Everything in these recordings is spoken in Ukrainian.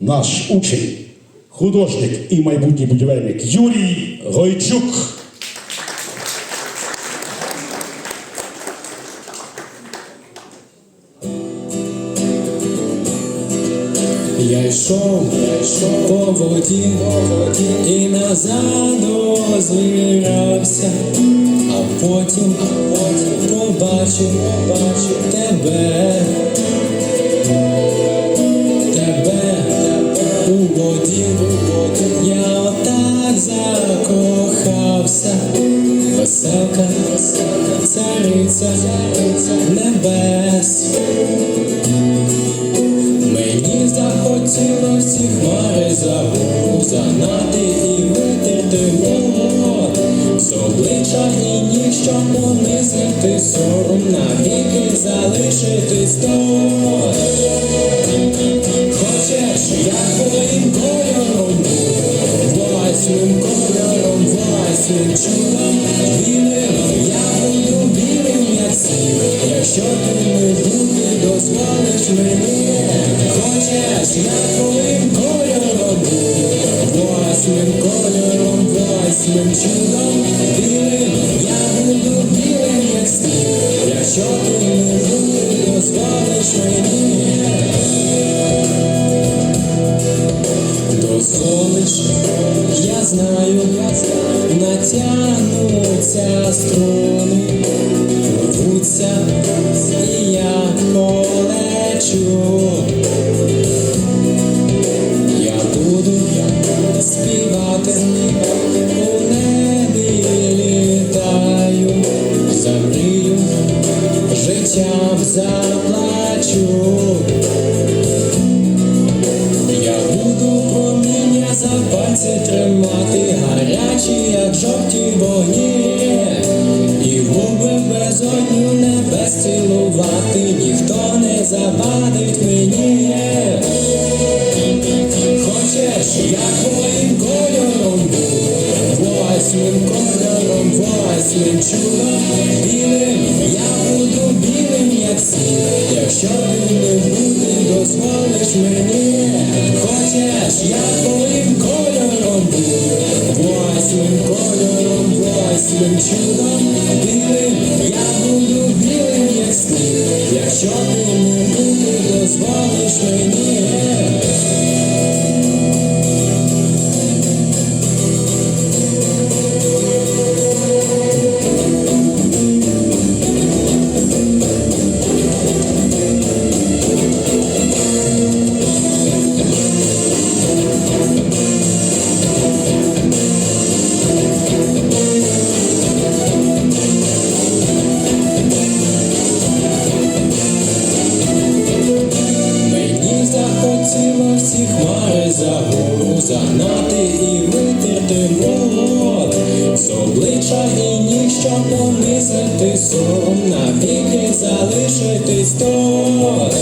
наш учень, художник і майбутній будівельник Юрій Гойчук. Я йшов, я йшов по воді, і назад озирався, а потім, а потім побачив, побачив тебе, цариця небес. Мені захотілось ці хмари загу загнати і витерти мод з обличчя і ніг, понизити сором, навіки залишитись тут. Хочеш, я твоїм кольором власним кольором, власним чудом, білим, якщо ти не буде, дозволиш мені. Хочеш, я твоїм кольором власним кольором, власним чудом, білим, я буду білим, як сніг, якщо ти не буде, дозволиш мені. дозволиш, я знаю, натягнуться струни, замрію, життям заплачу. Я буду проміння за пальці тримати, гарячі, як жовті вогні, і губи безодню небес цілувати, ніхто не завадить мені. Хочеш, я твоїм кольором буду, восьмим кольором, восьмим чудом, мені. Хочеш, я твоїм кольором був, восьмим кольором, восьмим чудом, білим, я буду білим, як сніг, якщо ти не буде, дозволиш мені. Захотілось ці хмари за гору загнати і витерти мод з обличчя і ніг, щоб понизити сором, навіки залишитись тут.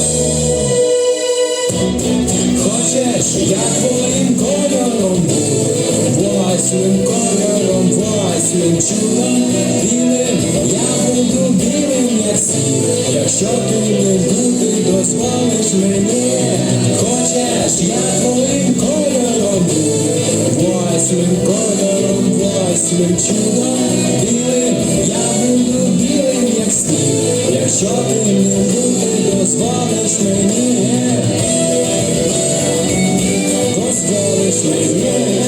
Хочеш, я твоїм кольором буду, восьмим кольором, восьмим чудом, білим, я буду білим, як сніг, якщо ти не буде, дозволиш мені, хочеш я твоїм кольором, восьмим кольором, восьмим чудом. Білим, я буду білим, як сніг, якщо ти не буде, дозволиш мені, дозволиш мені.